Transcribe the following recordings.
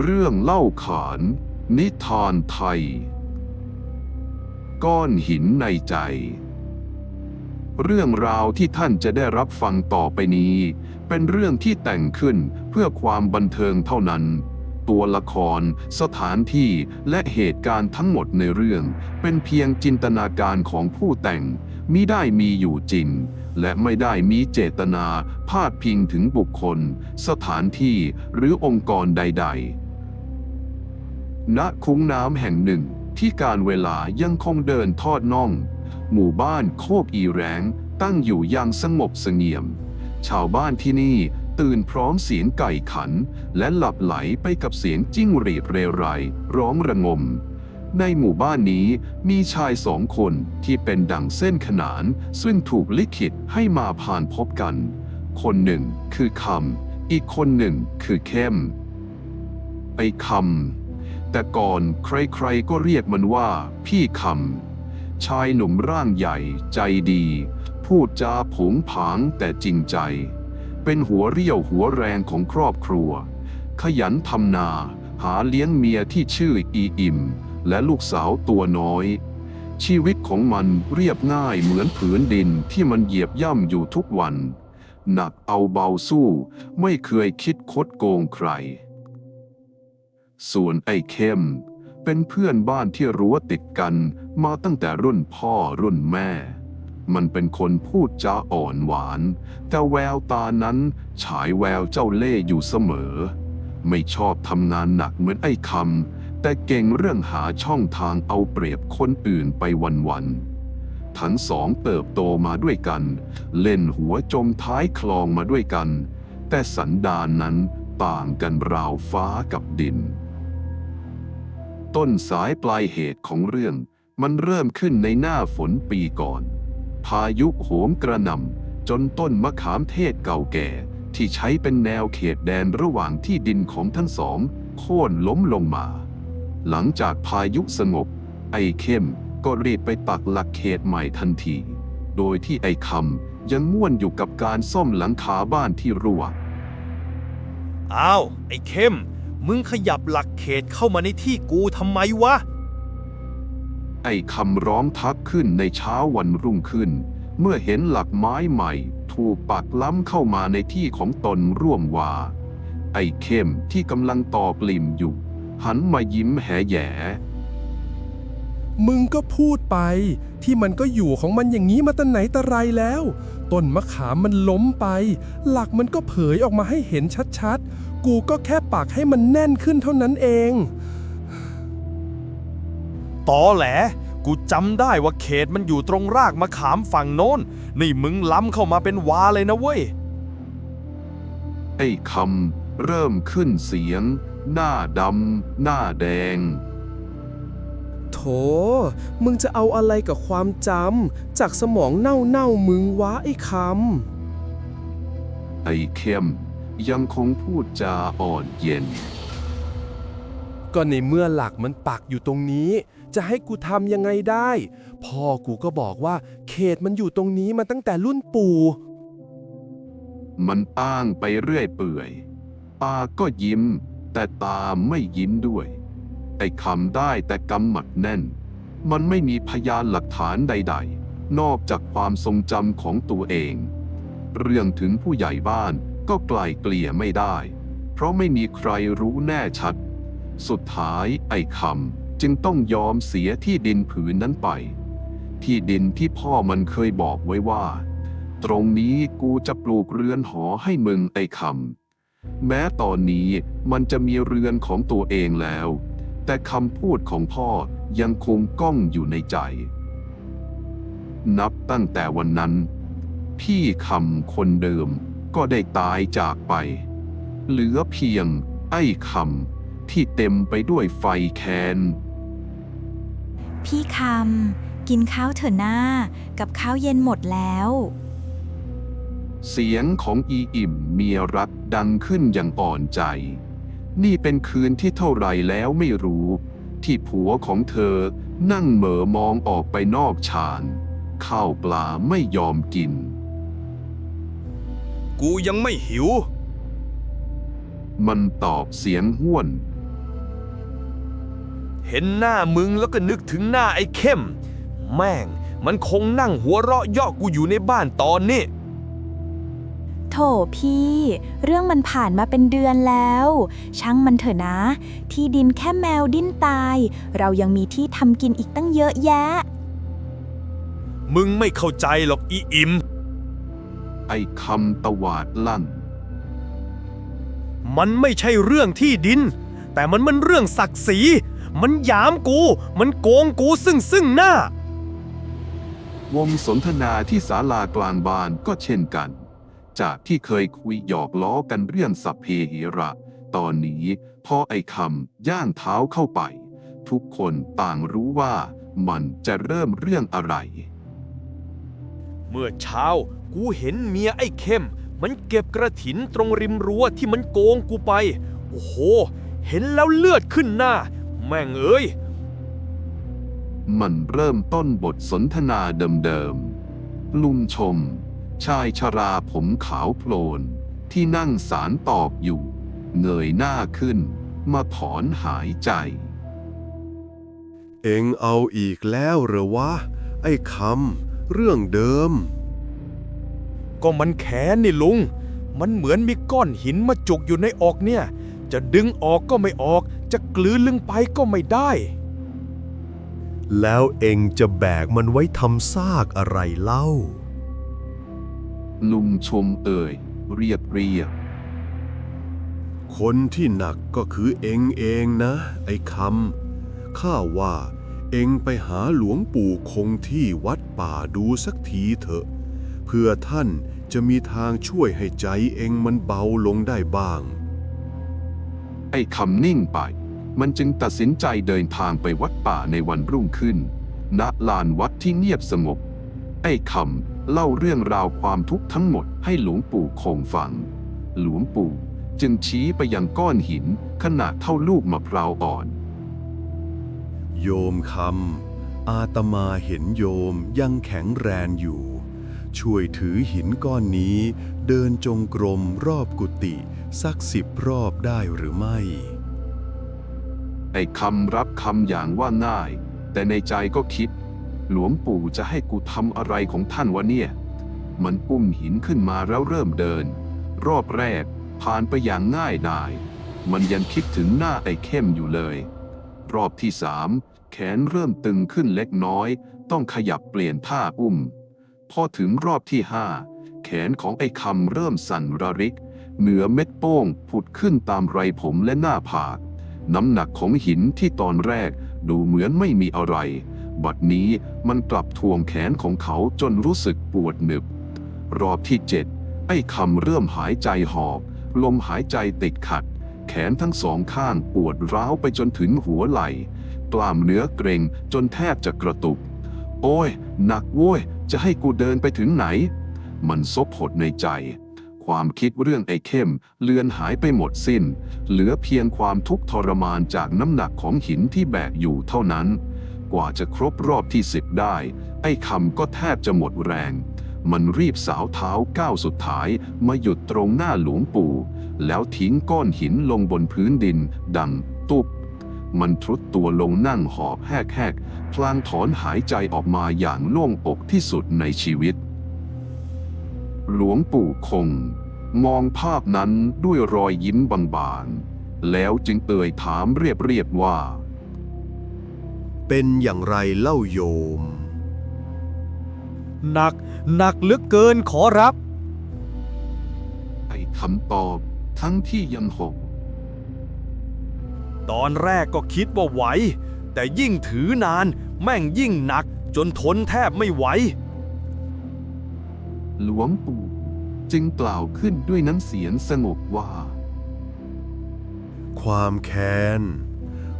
เรื่องเล่าขาน นิทานไทย ก้อนหินในใจ เรื่องราวที่ท่านจะได้รับฟังต่อไปนี้ เป็นเรื่องที่แต่งขึ้นเพื่อความบันเทิงเท่านั้น ตัวละคร สถานที่และเหตุการณ์ทั้งหมดในเรื่อง เป็นเพียงจินตนาการของผู้แต่ง มิได้มีอยู่จริง และไม่ได้มีเจตนาพาดพิงถึงบุคคล สถานที่หรือองค์กรใด ๆ ณ คุ้งน้ำแห่งหนึ่งที่การเวลายังคงเดินทอดน่อง หมู่บ้านโคกอีแรงตั้งอยู่อย่างสงบเสงี่ยม ชาวบ้านที่นี่ตื่นพร้อมเสียงไก่ขัน และหลับไหลไปกับเสียงจิ้งหรีดเรไรร้องระงม ในหมู่บ้านนี้มีชายสองคนที่เป็นดังเส้นขนาน ซึ่งถูกลิขิตให้มาผ่านพบกัน คนหนึ่งคือคำอีกคนหนึ่งคือเข้ม ไอ้คำแต่ก่อนใครๆก็เรียกมันว่า พี่คำชายหนุ่มร่างใหญ่ใจดี พูดจาผงผางแต่จริงใจ เป็นหัวเรี่ยวหัวแรงของครอบครัว ขยันทำนาหาเลี้ยงเมียที่ชื่ออีอิม และลูกสาวตัวน้อย ชีวิตของมันเรียบง่ายเหมือนผืนดินที่มันเหยียบย่ำอยู่ทุกวัน หนักเอาเบาสู้ไม่เคยคิดคดโกงใคร ส่วนไอ้เข้ม เป็นเพื่อนบ้านที่รั้วติดกันมาตั้งแต่รุ่นพ่อรุ่นแม่มันเป็นคนพูดจาอ่อนหวาน แต่แววตานั้นฉายแววเจ้าเล่ห์อยู่เสมอ ไม่ชอบทำงานหนักเหมือนไอ้คำ แต่เก่งเรื่องหาช่องทางเอาเปรียบคนอื่นไปวันๆ ทั้งสองเติบโตมาด้วยกัน เล่นหัวจมท้ายคลองมาด้วยกัน แต่สันดานนั้นต่างกันราวฟ้ากับดิน ต้นสายปลายเหตุของเรื่องมันเริ่มขึ้นในหน้าฝนปีก่อน พายุโหมกระหน่ำจนต้นมะขามเทศเก่าแก่ที่ใช้เป็นแนวเขตแดนระหว่างที่ดินของทั้งสอง โค่นล้มลงมา หลังจากพายุสงบ ไอ้เข้มก็รีบไปปักหลักเขตใหม่ทันที โดยที่ไอ้คำยังม่วนอยู่กับการซ่อมหลังคาบ้านที่รั่ว อ้าว ไอ้เข้ม มึงขยับหลักเขตเข้ามาในที่กูทำไมวะ ไอ้คำร้องทักขึ้นในเช้าวันรุ่งขึ้น เมื่อเห็นหลักไม้ใหม่ ถูกปักล้ำเข้ามาในที่ของตนร่วมว่า ไอ้เข้มที่กำลังตอกลิมอยู่ หันมายิ้มแหแหย่มึงก็พูดไป ที่มันก็อยู่ของมันอย่างนี้มาตั้งไหนแต่ไรแล้ว ต้นมะขามมันล้มไป หลักมันก็เผยออกมาให้เห็นชัดๆ กูก็แค่ปักให้มันแน่นขึ้นเท่านั้นเอง ตอแหล กูจำได้ว่าเขตมันอยู่ตรงรากมะขามฝั่งโน้น นี่มึงล้ำเข้ามาเป็นวาเลยนะเว้ย ไอ้คำเริ่มขึ้นเสียง หน้าดำหน้าแดง โถ มึงจะเอาอะไรกับความจำจากสมองเน่าๆมึงวะไอ้คไอ้เข้ม ยังคงพูดจาอ่อนเย็นำก็ในเมื่อหลักมันปักอยู่ตรงนี้ จะให้กูทำยังไงได้ พ่อกูก็บอกว่า เขตมันอยู่ตรงนี้มาตั้งแต่รุ่นปู่ มันอ้างไปเรื่อยเปื่อย ปากก็ยิ้ม แต่ตาไม่ยิ้มด้วย ไอ้คำได้แต่กำหมัดแน่น มันไม่มีพยานหลักฐานใด ๆ นอกจากความทรงจำของตัวเอง เรื่องถึงผู้ใหญ่บ้านก็ไกลเกลี่ยไม่ได้ เพราะไม่มีใครรู้แน่ชัด สุดท้ายไอ้คำจึงต้องยอมเสียที่ดินผืนนั้นไป ที่ดินที่พ่อมันเคยบอกไว้ว่า ตรงนี้กูจะปลูกเรือนหอให้มึงไอ้คำ แม้ตอนนี้มันจะมีเรือนของตัวเองแล้ว แต่คำพูดของพ่อยังคงก้องอยู่ในใจ นับตั้งแต่วันนั้น พี่คำคนเดิมก็ได้ตายจากไป เหลือเพียงไอ้คำที่เต็มไปด้วยไฟแค้น พี่คำกินข้าวเถอะหน้า กับข้าวเย็นหมดแล้ว เสียงของอีอิ่มเมียรักดังขึ้นอย่างอ่อนใจ นี่เป็นคืนที่เท่าไหรแล้วไม่รู้ ที่ผัวของเธอนั่งเหม่อมองออกไปนอกชานข้าวปลาไม่ยอมกิน กูยังไม่หิว มันตอบเสียงห้วน เห็นหน้ามึงแล้วก็นึกถึงหน้าไอ้เข้ม แม่ง มันคงนั่งหัวเราะเยาะกูอยู่ในบ้านตอนนี้ โถพี่ เรื่องมันผ่านมาเป็นเดือนแล้ว ช่างมันเถอะนะ ที่ดินแค่แมวดิ้นตาย เรายังมีที่ทำกินอีกตั้งเยอะแยะ มึงไม่เข้าใจหรอกอีอิม ไอ้คำตวาดลั่น มันไม่ใช่เรื่องที่ดิน แต่มันมันเรื่องศักดิ์ศรี มันหยามกู มันโกงกูซึ่งซึ่งหน้า วงสนทนาที่ศาลากลางบ้านก็เช่นกัน จากที่เคยคุยหยอกล้อกันเรื่องสัพเพเหระ ตอนนี้พอไอ้คำย่างเท้าเข้าไป ทุกคนต่างรู้ว่ามันจะเริ่มเรื่องอะไร เมื่อเช้ากูเห็นเมียไอ้เข้ม มันเก็บกระถินตรงริมรั้วที่มันโกงกูไป โอ้โห เห็นแล้วเลือดขึ้นหน้า แม่งเอ้ย มันเริ่มต้นบทสนทนาเดิมๆลุงชม ชายชราผมขาวโพลน ที่นั่งสารตอบอยู่ เงยหน้าขึ้น มาถอนหายใจ เอ็งเอาอีกแล้วเหรอวะ ไอ้คำเรื่องเดิม ก็มันแขนนี่ลุง มันเหมือนมีก้อนหินมาจุกอยู่ในอกเนี่ย จะดึงออกก็ไม่ออก จะกลืนลึงไปก็ไม่ได้ แล้วเอ็งจะแบกมันไว้ทำซากอะไรเล่า ลุงชมเอ่ย เรียบเรียบ คนที่หนักก็คือเอ็งเองนะ ไอ้คำข้าว่าเอ็งไปหาหลวงปู่คงที่วัดป่าดูสักทีเถอะ เพื่อท่านจะมีทางช่วยให้ใจเอ็งมันเบาลงได้บ้าง ไอ้คำนิ่งไป มันจึงตัดสินใจเดินทางไปวัดป่าในวันรุ่งขึ้น ณ ลานวัดที่เงียบสงบ ไอ้คำ เล่าเรื่องราวความทุกข์ทั้งหมดให้หลวงปู่คงฟัง หลวงปู่จึงชี้ไปยังก้อนหินขนาดเท่าลูกมะพร้าวอ่อน โยมคำอาตมาเห็นโยมยังแข็งแรงอยู่ ช่วยถือหินก้อนนี้ เดินจงกรมรอบกุฏิสักสิบรอบได้หรือไม่ ไอ้คำรับคำอย่างว่าง่าย แต่ในใจก็คิด หลวงปู่จะให้กูทำอะไรของท่านวะเนี่ย มันปุ้มหินขึ้นมาแล้วเริ่มเดิน รอบแรกผ่านไปอย่างง่ายดาย มันยังคิดถึงหน้าไอ้เข้มอยู่เลย รอบที่สามแขนเริ่มตึงขึ้นเล็กน้อย ต้องขยับเปลี่ยนท่าอุ้ม พอถึงรอบที่ห้าแขนของไอ้คำเริ่มสั่นระริก เหนือเม็ดโป้งผุดขึ้นตามไรผมและหน้าผาก น้ำหนักของหินที่ตอนแรกดูเหมือนไม่มีอะไร บัดนี้มันกลับทวงแขนของเขาจนรู้สึกปวดหนึบ รอบที่เจ็ดไอ้คำเริ่มหายใจหอบ ลมหายใจติดขัด แขนทั้งสองข้างปวดร้าวไปจนถึงหัวไหล่ กล้ามเนื้อเกร็งจนแทบจะกระตุก โอ้ย หนักโว้ย จะให้กูเดินไปถึงไหน มันซบหดในใจความคิดเรื่องไอ้เข้มเลือนหายไปหมดสิ้น เหลือเพียงความทุกข์ทรมานจากน้ำหนักของหินที่แบกอยู่เท่านั้น กว่าจะครบรอบที่สิบได้ ไอ้คำก็แทบจะหมดแรง มันรีบสาวเท้าก้าวสุดท้ายมาหยุดตรงหน้าหลวงปู่ แล้วทิ้งก้อนหินลงบนพื้นดิน ดัง ตุบมันทรุดตัวลงนั่งหอบแหกๆ พลางถอนหายใจออกมาอย่างโล่งอกที่สุดในชีวิต หลวงปู่คง มองภาพนั้นด้วยรอยยิ้มบางๆ แล้วจึงเอ่ยถามเรียบๆว่า เป็นอย่างไรเล่าโยม หนักหนักเหลือเกินขอรับไอ้คำตอบทั้งที่ยังหก ตอนแรกก็คิดว่าไหว แต่ยิ่งถือนานแม่งยิ่งหนักจนทนแทบไม่ไหว หลวงปู่จึงกล่าวขึ้นด้วยน้ำเสียงสงบว่า ความแค้น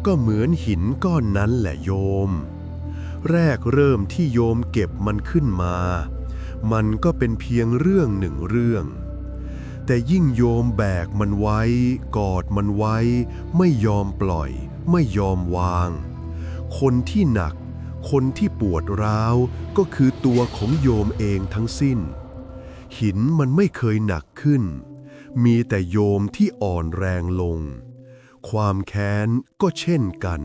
ก็เหมือนหินก้อนนั้นแหละโยม แรกเริ่มที่โยมเก็บมันขึ้นมา มันก็เป็นเพียงเรื่องหนึ่งเรื่อง แต่ยิ่งโยมแบกมันไว้ กอดมันไว้ ไม่ยอมปล่อย ไม่ยอมวาง คนที่หนัก คนที่ปวดร้าว ก็คือตัวของโยมเองทั้งสิ้น หินมันไม่เคยหนักขึ้น มีแต่โยมที่อ่อนแรงลง ความแค้นก็เช่นกัน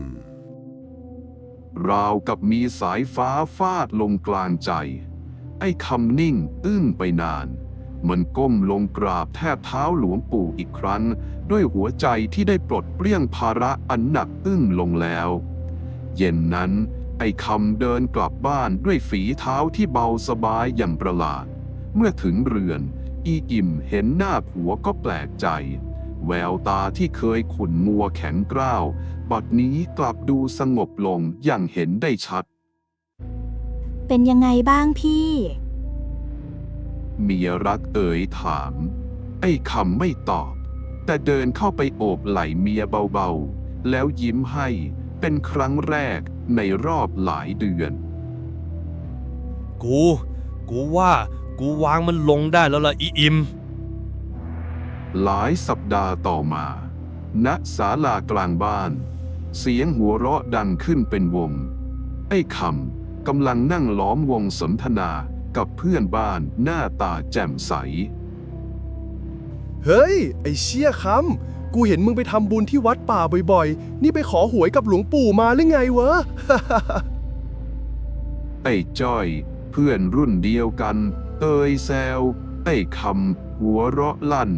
ราวกับมีสายฟ้าฟาดลงกลางใจ ไอ้คำนิ่งอึ้งไปนาน มันก้มลงกราบแทบเท้าหลวงปู่อีกครั้ง ด้วยหัวใจที่ได้ปลดเปลื้องภาระอันหนักอึ้งลงแล้ว เย็นนั้นไอ้คำเดินกลับบ้านด้วยฝีเท้าที่เบาสบายอย่างประหลาด เมื่อถึงเรือน อีอิมเห็นหน้าผัวก็แปลกใจ แววตาที่เคยขุ่นมัวแข็งกร้าว บัดนี้กลับดูสงบลงอย่างเห็นได้ชัด เป็นยังไงบ้างพี่ เมียรักเอ๋ยถาม ไอ้คำไม่ตอบ แต่เดินเข้าไปโอบไหล่เมียเบาๆ แล้วยิ้มให้เป็นครั้งแรกในรอบหลายเดือน กู กูว่า กูวางมันลงได้แล้วล่ะอีอิม หลายสัปดาห์ต่อมา ณ ศาลากลางบ้าน เสียงหัวเราะดังขึ้นเป็นวง ไอ้คำกำลังนั่งล้อมวงสนทนากับเพื่อนบ้านหน้าตาแจ่มใส เฮ้ย ไอ้เชี่ยคำกูเห็นมึงไปทำบุญที่วัดป่าบ่อยๆ นี่ไปขอหวยกับหลวงปู่มาหรือไงวะ ไอ้จ้อย เพื่อนรุ่นเดียวกันเอ่ยแซว ไอ้คำหัวเราะลั่น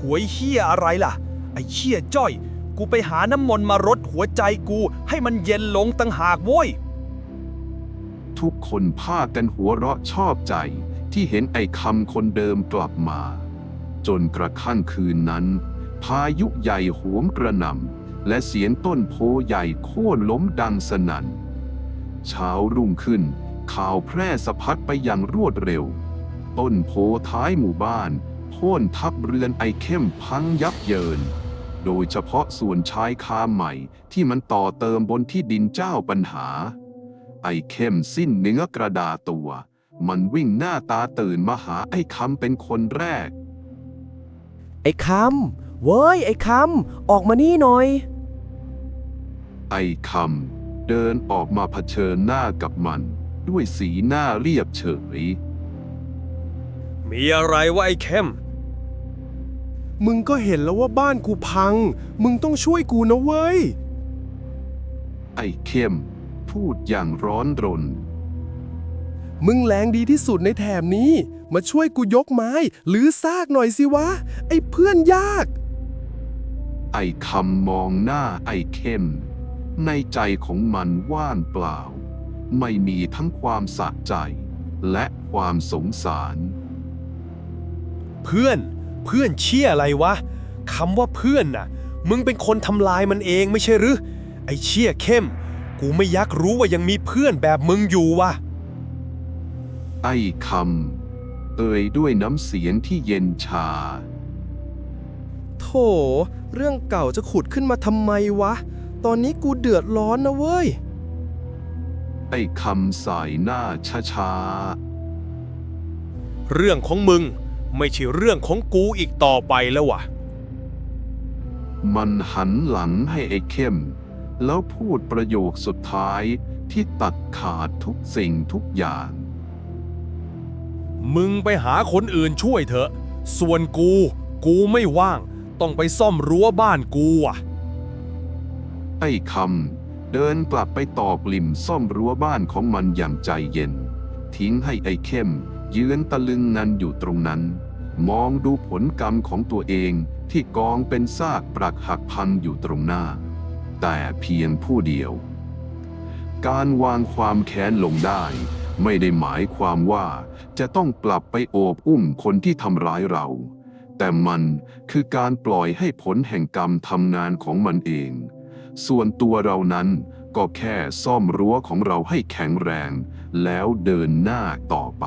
หวยเฮียอะไรล่ะ ไอ้เฮียจ้อย กูไปหาน้ำมนต์มารดหัวใจกูให้มันเย็นลงตั้งหากโว้ย ทุกคนพากันหัวเราะชอบใจที่เห็นไอ้คำคนเดิมกลับมา จนกระทั่งคืนนั้น พายุใหญ่โหวมกระหน่ำและเสียงต้นโพใหญ่โค่นล้มดังสนั่น เช้ารุ่งขึ้น ข่าวแพร่สะพัดไปอย่างรวดเร็ว ต้นโพท้ายหมู่บ้าน โค่นทับเรือนไอเข้มพังยับเยิน โดยเฉพาะส่วนชายคาใหม่ที่มันต่อเติมบนที่ดินเจ้าปัญหา ไอ้เข้มสิ้นเนื้อกระดาตัว มันวิ่งหน้าตาตื่นมาหาไอ้คำเป็นคนแรก ไอ้คำเว้ย ไอ้คำออกมานี่หน่อย ไอ้คำเดินออกมาเผชิญหน้ากับมัน ด้วยสีหน้าเรียบเฉย มีอะไรวะไอ้เข้ม มึงก็เห็นแล้วว่าบ้านกูพัง มึงต้องช่วยกูนะเว้ย ไอ้เข้ม พูดอย่างร้อนรน มึงแรงดีที่สุดในแถบนี้ มาช่วยกูยกไม้หรือซากหน่อยสิวะ ไอ้เพื่อนยาก ไอ้คำมองหน้าไอ้เข้ม ในใจของมันว่างเปล่า ไม่มีทั้งความสะใจ และความสงสาร เพื่อน เพื่อนเชี่ยอะไรวะคำว่าเพื่อนน่ะ มึงเป็นคนทำลายมันเองไม่ใช่หรือไอ้เชี่ยเข้ม กูไม่ยักรู้ว่ายังมีเพื่อนแบบมึงอยู่วะไอ้คำเอ่ยด้วยน้ำเสียงที่เย็นชา โถ เรื่องเก่าจะขุดขึ้นมาทำไมวะ ตอนนี้กูเดือดร้อนนะเว้ย ไอ้คำสายหน้าช้าเรื่องของมึง ไม่ใช่เรื่องของกูอีกต่อไปแล้ววะๆมันหันหลังให้ไอ้เข้ม แล้วพูดประโยคสุดท้ายที่ตัดขาดทุกสิ่งทุกอย่าง มึงไปหาคนอื่นช่วยเถอะ ส่วนกู กูไม่ว่าง ต้องไปซ่อมรั้วบ้านกูอะ ไอ้คำเดินกลับไปตอกลิ่มซ่อมรั้วบ้านของมันอย่างใจเย็น ทิ้งให้ไอ้เข้ม ยืนตะลึงงันอยู่ตรงนั้น มองดูผลกรรมของตัวเองที่กองเป็นซากปรักหักพังอยู่ตรงหน้า แต่เพียงผู้เดียว การวางความแค้นลงได้ไม่ได้หมายความว่าจะต้องกลับไปโอบอุ้มคนที่ทำร้ายเรา แต่มันคือการปล่อยให้ผลแห่งกรรมทำงานของมันเอง ส่วนตัวเรานั้นก็แค่ซ่อมรั้วของเราให้แข็งแรง แล้วเดินหน้าต่อไป